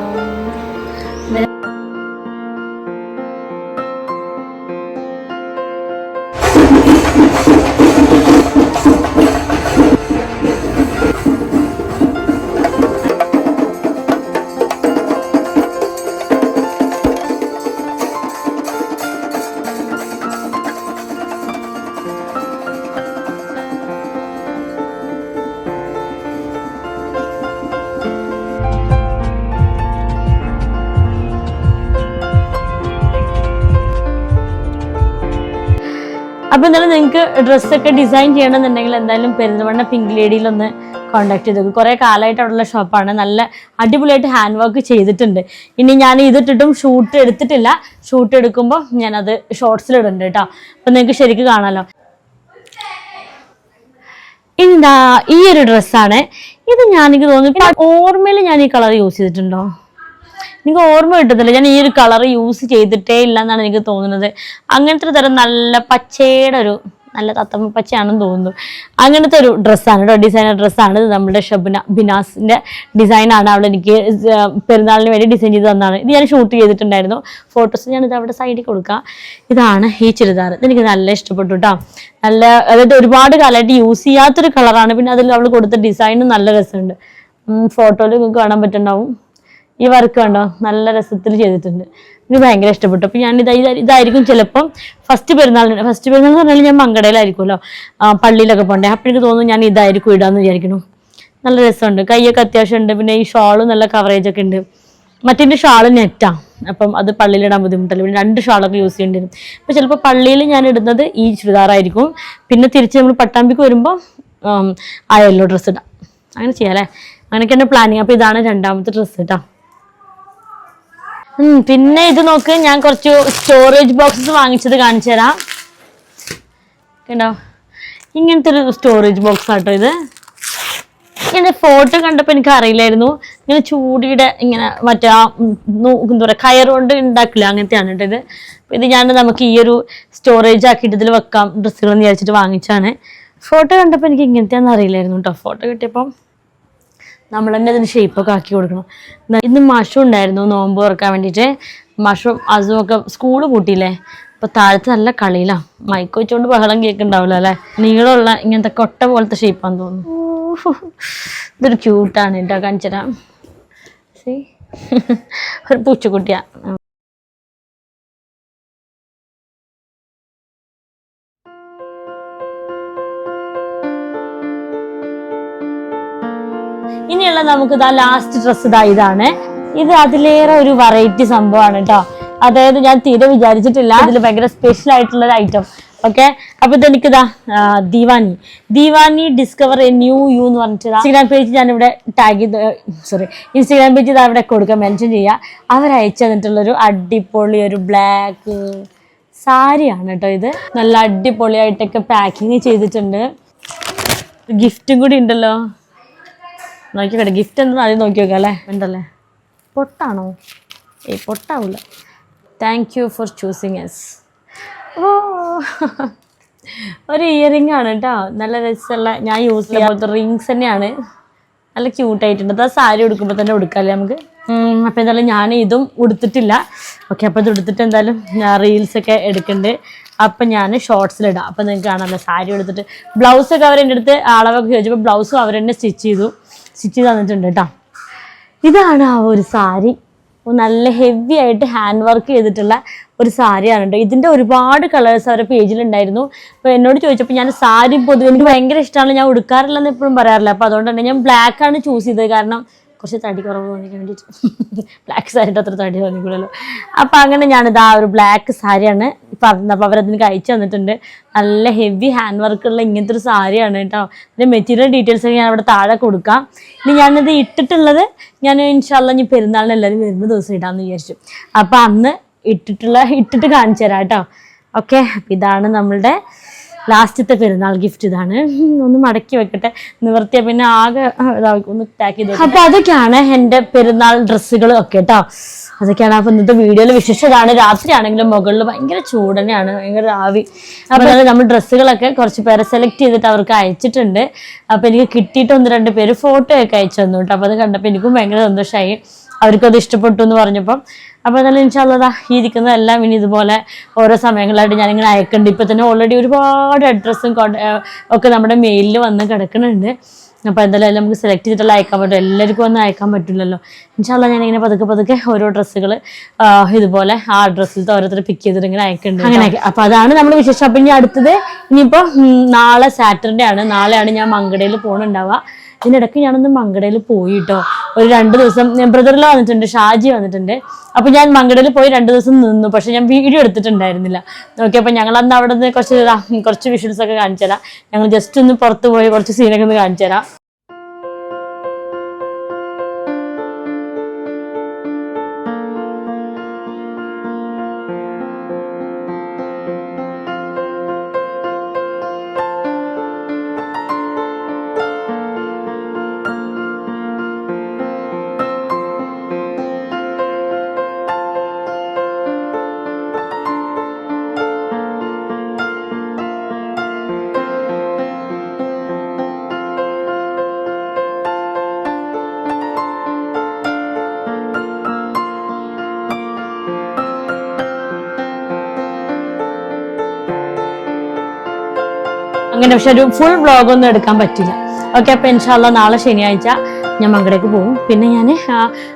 അപ്പൊ എന്തായാലും നിങ്ങൾക്ക് ഡ്രസ്സൊക്കെ ഡിസൈൻ ചെയ്യണമെന്നുണ്ടെങ്കിൽ എന്തായാലും പെരുന്തമണ്ണ പിങ്ക് ലേഡിയിലൊന്ന് കോൺടാക്ട് നോക്കും. കുറേ കാലമായിട്ട് അവിടെയുള്ള ഷോപ്പാണ് നല്ല അടിപൊളിയായിട്ട് ഹാൻഡ് വർക്ക് ചെയ്തിട്ടുണ്ട്. ഇനി ഞാൻ ഇതിട്ടിട്ടും ഷൂട്ട് എടുത്തിട്ടില്ല. ഷൂട്ട് എടുക്കുമ്പോൾ ഞാനത് ഷോർട്സിൽ ഇടുന്നുണ്ട് കേട്ടോ. അപ്പം നിങ്ങൾക്ക് ശരിക്കും കാണാമല്ലോ എന്താ ഈ ഒരു ഡ്രസ്സാണ് ഇത് ഞാനെനിക്ക് തോന്നുന്നു. ഓർമ്മയിൽ ഞാൻ ഈ കളർ യൂസ് ചെയ്തിട്ടുണ്ടോ? എനിക്ക് ഓർമ്മ കിട്ടുന്നില്ല. ഞാൻ ഈ ഒരു കളർ യൂസ് ചെയ്തിട്ടേ ഇല്ല എന്നാണ് എനിക്ക് തോന്നുന്നത്. അങ്ങനത്തെ ഒരു തരം നല്ല പച്ചയുടെ ഒരു നല്ല തത്തമ്മ പച്ചയാണെന്ന് തോന്നുന്നു. അങ്ങനത്തെ ഒരു ഡ്രസ്സാണ് കേട്ടോ ഡിസൈനർ ഡ്രസ്സാണ് നമ്മുടെ ഷബിന ബിനാസിന്റെ ഡിസൈനാണ് അവൾ എനിക്ക് പെരുന്നാളിന് വേണ്ടി ഡിസൈൻ ചെയ്ത് തന്നതാണ്. ഇത് ഞാൻ ഷൂട്ട് ചെയ്തിട്ടുണ്ടായിരുന്നു. ഫോട്ടോസ് ഞാൻ ഇത് അവിടെ സൈഡിൽ കൊടുക്കാം. ഇതാണ് ഈ ചുരിദാർ. ഇതെനിക്ക് നല്ല ഇഷ്ടപ്പെട്ടു കേട്ടോ നല്ല അതായത് ഒരുപാട് കാലമായിട്ട് യൂസ് ചെയ്യാത്തൊരു കളറാണ് പിന്നെ അതിൽ അവൾ കൊടുത്ത ഡിസൈനും നല്ല രസമുണ്ട്. ഫോട്ടോയിൽ നിങ്ങൾക്ക് കാണാൻ പറ്റുന്നുണ്ടാവും. ഈ വർക്ക് കണ്ടോ? നല്ല രസത്തിൽ ചെയ്തിട്ടുണ്ട്. എനിക്ക് ഭയങ്കര ഇഷ്ടപ്പെട്ടു. അപ്പം ഞാൻ ഇതാ ഇതാ- ഇതായിരിക്കും ചിലപ്പം ഫസ്റ്റ് പെരുന്നാളിന് ഫസ്റ്റ് പെരുന്നാൾ എന്ന് പറഞ്ഞാൽ ഞാൻ മങ്കടയിലായിരിക്കുമല്ലോ പള്ളിയിലൊക്കെ പോകണ്ടേ അപ്പം എനിക്ക് തോന്നുന്നു ഞാൻ ഇതായിരിക്കും ഇടാന്ന് വിചാരിക്കുന്നു. നല്ല രസമുണ്ട്. കൈയൊക്കെ അത്യാവശ്യം ഉണ്ട്. പിന്നെ ഈ ഷാളും നല്ല കവറേജ് ഒക്കെ ഉണ്ട്. മറ്റേ ഷാൾ നെറ്റാ. അപ്പം അത് പള്ളിയിലിടാൻ ബുദ്ധിമുട്ടല്ല. പിന്നെ രണ്ട് ഷാളൊക്കെ യൂസ് ചെയ്യേണ്ടി വരും അപ്പം ചിലപ്പോൾ പള്ളിയിൽ ഞാൻ ഇടുന്നത് ഈ ചുരിദാറായിരിക്കും. പിന്നെ തിരിച്ച് നമ്മൾ പട്ടാമ്പിക്ക് വരുമ്പോൾ ആ യെല്ലോ ഡ്രസ്സ് ഇടാം. അങ്ങനെ ചെയ്യാം അല്ലേ? അങ്ങനെയൊക്കെയാണ് പ്ലാനിങ് അപ്പോൾ ഇതാണ് രണ്ടാമത്തെ ഡ്രസ്സ് കേട്ടോ പിന്നെ ഇത് നോക്ക് ഞാൻ കുറച്ച് സ്റ്റോറേജ് ബോക്സസ് വാങ്ങിച്ചത് കാണിച്ചു തരാം. കണ്ടോ? ഇങ്ങനത്തെ ഒരു സ്റ്റോറേജ് ബോക്സ് ആട്ടോ ഇത്. ഇങ്ങനെ ഫോട്ടോ കണ്ടപ്പോൾ എനിക്ക് അറിയില്ലായിരുന്നു. ഇങ്ങനെ ചൂടിയുടെ ഇങ്ങനെ മറ്റേ ആ എന്താ പറയുക കയർ കൊണ്ട് ഉണ്ടാക്കില്ല അങ്ങനത്തെയാണ് കേട്ടോ ഇത്. ഇത് ഞാൻ നമുക്ക് ഈ ഒരു സ്റ്റോറേജ് ആക്കിയിട്ട് ഇതിൽ വെക്കാം ഡ്രസ്സുകൾ എന്ന് വിചാരിച്ചിട്ട് വാങ്ങിച്ചാണ് ഫോട്ടോ കണ്ടപ്പോൾ എനിക്ക് ഇങ്ങനത്തെയാണെന്ന് അറിയില്ലായിരുന്നു കേട്ടോ. ഫോട്ടോ കിട്ടിയപ്പം നമ്മൾ തന്നെ അതിന് ഷേപ്പൊക്കെ ആക്കി കൊടുക്കണം. ഇന്ന് മഷു ഉണ്ടായിരുന്നു നോമ്പ് തുറക്കാൻ വേണ്ടിയിട്ട് മഷു അസുഖമൊക്കെ സ്കൂൾ പൂട്ടിയില്ലേ? അപ്പൊ താഴത്ത് നല്ല കളിയിലാണ് മൈക്ക് വെച്ചുകൊണ്ട് ബഹളം കേൾക്കുന്നുണ്ടാവില്ല അല്ലെ? നീളമുള്ള ഇങ്ങനത്തെ കൊട്ട പോലത്തെ ഷേപ്പാന്ന് തോന്നുന്നു. ഇതൊരു ക്യൂട്ടാണ് കേട്ടോ കാണിച്ചരാം സി ഒരു പൂച്ചക്കുട്ടിയാ. നമുക്ക് ഇതാ ലാസ്റ്റ് ഡ്രസ്സ് ഇതാ ഇതാണ്. ഇത് അതിലേറെ ഒരു വെറൈറ്റി സംഭവമാണ് കേട്ടോ അതായത് ഞാൻ തീരെ വിചാരിച്ചിട്ടില്ല. അതിൽ ഭയങ്കര സ്പെഷ്യൽ ആയിട്ടുള്ള ഒരു ഐറ്റം ഓക്കെ അപ്പൊ ഇതെനിക്കിതാ ആ, Deewani. Deewani discover a new you എന്ന് പറഞ്ഞിട്ട് ഇൻസ്റ്റാഗ്രാം പേജ് ഞാൻ ഇവിടെ ടാഗ് ചെയ്ത് സോറി ഇൻസ്റ്റാഗ്രാം പേജ് ഇതാ ഇവിടെ കൊടുക്കുക മെൻഷൻ ചെയ്യുക. അവരയച്ചു തന്നിട്ടുള്ളൊരു അടിപൊളി ഒരു ബ്ലാക്ക് സാരിയാണ് കേട്ടോ ഇത്. നല്ല അടിപൊളിയായിട്ടൊക്കെ പാക്കിങ് ചെയ്തിട്ടുണ്ട്. ഗിഫ്റ്റും കൂടി ഉണ്ടല്ലോ. നോക്കിക്കോട്ടെ ഗിഫ്റ്റ് എന്താ ആദ്യം നോക്കി നോക്കാം അല്ലേ? ഉണ്ടല്ലേ? പൊട്ടാണോ? ഏയ് പൊട്ടാവില്ല താങ്ക് യു ഫോർ ചൂസിങ് എസ് ഓ. ഒരു ഇയറിംഗ് ആണ് കേട്ടോ നല്ല രസമുള്ള ഞാൻ യൂസ് ചെയ്യാൻ പോലത്തെ റിങ്സ് തന്നെയാണ്. നല്ല ക്യൂട്ടായിട്ടുണ്ട് അത് ആ സാരി ഉടുക്കുമ്പോൾ തന്നെ ഉടുക്കാമല്ലേ നമുക്ക്? അപ്പോൾ എന്തായാലും ഞാൻ ഇതും ഉടുത്തിട്ടില്ല. ഓക്കെ അപ്പോൾ ഇത് ഉടുത്തിട്ട് എന്തായാലും ഞാൻ റീൽസൊക്കെ എടുക്കുന്നുണ്ട് അപ്പം ഞാൻ ഷോർട്സിലിടാം അപ്പം നിങ്ങൾക്ക് കാണാമല്ലോ സാരി എടുത്തിട്ട് ബ്ലൗസൊക്കെ അവർ എന്റെ അടുത്ത് അളവൊക്കെ ചോദിച്ചപ്പോൾ ബ്ലൗസും അവരെന്നെ സ്റ്റിച്ച് ചെയ്തു. സ്റ്റിച്ച് തന്നിട്ടുണ്ട് കേട്ടോ. ഇതാണ് ആ ഒരു സാരി. നല്ല ഹെവി ആയിട്ട് ഹാൻഡ് വർക്ക് ചെയ്തിട്ടുള്ള ഒരു സാരിയാണ് കേട്ടോ. ഇതിന്റെ ഒരുപാട് കളേഴ്സ് അവരുടെ പേജിലുണ്ടായിരുന്നു അപ്പോൾ എന്നോട് ചോദിച്ചപ്പോൾ ഞാൻ സാരി പൊതുവെ എനിക്ക് ഭയങ്കര ഇഷ്ടമാണ് ഞാൻ ഉടുക്കാറില്ലെന്ന് എപ്പോഴും പറയാറില്ല. അപ്പോൾ അതുകൊണ്ട് തന്നെ ഞാൻ ബ്ലാക്ക് ആണ് ചൂസ് ചെയ്തത്. കാരണം കുറച്ച് തടി കുറവ് തോന്നിക്കാൻ വേണ്ടിയിട്ട് ബ്ലാക്ക് സാരിയുടെ അത്ര തടി തോന്നിക്കൂടല്ലോ അപ്പം അങ്ങനെ ഞാനിത് ആ ഒരു ബ്ലാക്ക് സാരിയാണ് പറഞ്ഞത് അപ്പോൾ അവരതിന് അയച്ചു തന്നിട്ടുണ്ട്. നല്ല ഹെവി ഹാൻഡ് വർക്കുള്ള ഇങ്ങനത്തെ ഒരു സാരിയാണ് കേട്ടോ. ഇതിന്റെ മെറ്റീരിയൽ ഡീറ്റെയിൽസ് ഒക്കെ ഞാൻ അവിടെ താഴെ കൊടുക്കാം. ഇനി ഞാനിത് ഇട്ടിട്ടുള്ളത് ഞാൻ ഇൻഷാല്ല ഇനി പെരുന്നാളിന് എല്ലാവരും വരുന്ന ദിവസം ഇടാമെന്ന് വിചാരിച്ചു. അപ്പം അന്ന് ഇട്ടിട്ടുള്ള ഇട്ടിട്ട് കാണിച്ചു തരാം കേട്ടോ. ഓക്കെ അപ്പം ഇതാണ് നമ്മളുടെ ലാസ്റ്റത്തെ പെരുന്നാൾ ഗിഫ്റ്റ് ഇതാണ്. ഒന്ന് മടക്കി വെക്കട്ടെ. നിവർത്തിയ. പിന്നെ ആകെ ഒന്ന് പാക്ക് ചെയ്ത് അപ്പൊ അതൊക്കെയാണ് എന്റെ പെരുന്നാൾ ഡ്രസ്സുകൾ ഒക്കെ കേട്ടോ. അതൊക്കെയാണ് അപ്പൊ ഇന്നത്തെ വീഡിയോയിൽ വിശേഷതാണ്. രാത്രിയാണെങ്കിലും മുകളിൽ ഭയങ്കര ചൂട് തന്നെയാണ്. ഭയങ്കര ആവി. അപ്പൊ നമ്മൾ ഡ്രസ്സുകളൊക്കെ കുറച്ച് പേരെ സെലക്ട് ചെയ്തിട്ട് അവർക്ക് അയച്ചിട്ടുണ്ട്. അപ്പൊ എനിക്ക് കിട്ടിയിട്ട് ഒന്ന് രണ്ട് പേര് ഫോട്ടോ ഒക്കെ അയച്ചു തന്നു കേട്ടോ. അപ്പൊ അത് കണ്ടപ്പോൾ എനിക്കും ഭയങ്കര സന്തോഷമായി അവർക്കത് ഇഷ്ടപ്പെട്ടു എന്ന് പറഞ്ഞപ്പം അപ്പോൾ എന്നാലും ഇൻഷാല്ലതാ ഈ ഇരിക്കുന്നതെല്ലാം ഇനി ഇതുപോലെ ഓരോ സമയങ്ങളായിട്ട് ഞാനിങ്ങനെ അയക്കുന്നുണ്ട് ഇപ്പം തന്നെ ഓൾറെഡി ഒരുപാട് അഡ്രസ്സും ഒക്കെ നമ്മുടെ മെയിലിൽ വന്ന് കിടക്കുന്നുണ്ട് അപ്പോൾ എന്തായാലും നമുക്ക് സെലക്ട് ചെയ്തിട്ടുള്ള അയക്കാൻ പറ്റും. എല്ലാവർക്കും ഒന്നും അയക്കാൻ പറ്റില്ലല്ലോ. ഇൻഷാല്ല ഞാനിങ്ങനെ പതുക്കെ പതുക്കെ ഓരോ ഡ്രസ്സുകൾ ഇതുപോലെ ആ ഡ്രസ്സിൽ ഓരോരുത്തർ പിക്ക് ചെയ്തിട്ട് ഇങ്ങനെ അയക്കുന്നുണ്ട് അങ്ങനെയൊക്കെ അപ്പോൾ അതാണ് നമ്മുടെ വിശേഷം. അപ്പം ഇനി അടുത്തത് ഇനിയിപ്പോൾ നാളെ സാറ്റർഡേ ആണ്. നാളെയാണ് ഞാൻ മങ്കടയിൽ പോകണുണ്ടാവുക ഇതിനിടയ്ക്ക് ഞാനൊന്ന് മങ്കടയിൽ പോയി കേട്ടോ ഒരു രണ്ട് ദിവസം ഞാൻ ബ്രദറിൽ വന്നിട്ടുണ്ട് ഷാജി വന്നിട്ടുണ്ട്. അപ്പൊ ഞാൻ മങ്കടയിൽ പോയി രണ്ട് ദിവസം നിന്നു പക്ഷെ ഞാൻ വീഡിയോ എടുത്തിട്ടുണ്ടായിരുന്നില്ല. ഓക്കെ അപ്പൊ ഞങ്ങൾ അന്ന് അവിടെ നിന്ന് കുറച്ച് കുറച്ച് വിഷ്വൽസ് ഒക്കെ കാണിച്ചു തരാം ഞങ്ങൾ ജസ്റ്റ് ഒന്ന് പുറത്ത് പോയി കുറച്ച് സീനൊക്കെ ഒന്ന് കാണിച്ചു തരാം അങ്ങനെ പക്ഷെ ഒരു ഫുൾ വ്ളോഗ് ഒന്നും എടുക്കാൻ പറ്റില്ല. ഓക്കെ അപ്പൊ ഇൻഷാല്ല നാളെ ശനിയാഴ്ച ഞാൻ മങ്കടേക്ക് പോകും. പിന്നെ ഞാൻ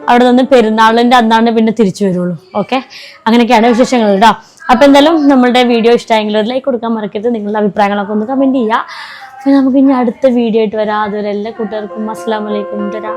അവിടെ നിന്ന് പെരുന്നാളിന്റെ അന്നാണ് പിന്നെ തിരിച്ചു വരുള്ളൂ. ഓക്കെ അങ്ങനെയൊക്കെയാണ് വിശേഷങ്ങൾ കേട്ടോ അപ്പൊ എന്തായാലും നമ്മളുടെ വീഡിയോ ഇഷ്ടമായെങ്കിൽ ഒരു ലൈക്ക് കൊടുക്കാൻ മറക്കരുത്. നിങ്ങളുടെ അഭിപ്രായങ്ങളൊക്കെ ഒന്ന് കമന്റ് ചെയ്യുക. അപ്പൊ നമുക്ക് ഇനി അടുത്ത വീഡിയോ ആയിട്ട് വരാം. അതുവരെ എല്ലാ കൂട്ടുകാർക്കും അസ്സാം വലൈക്കും തരാം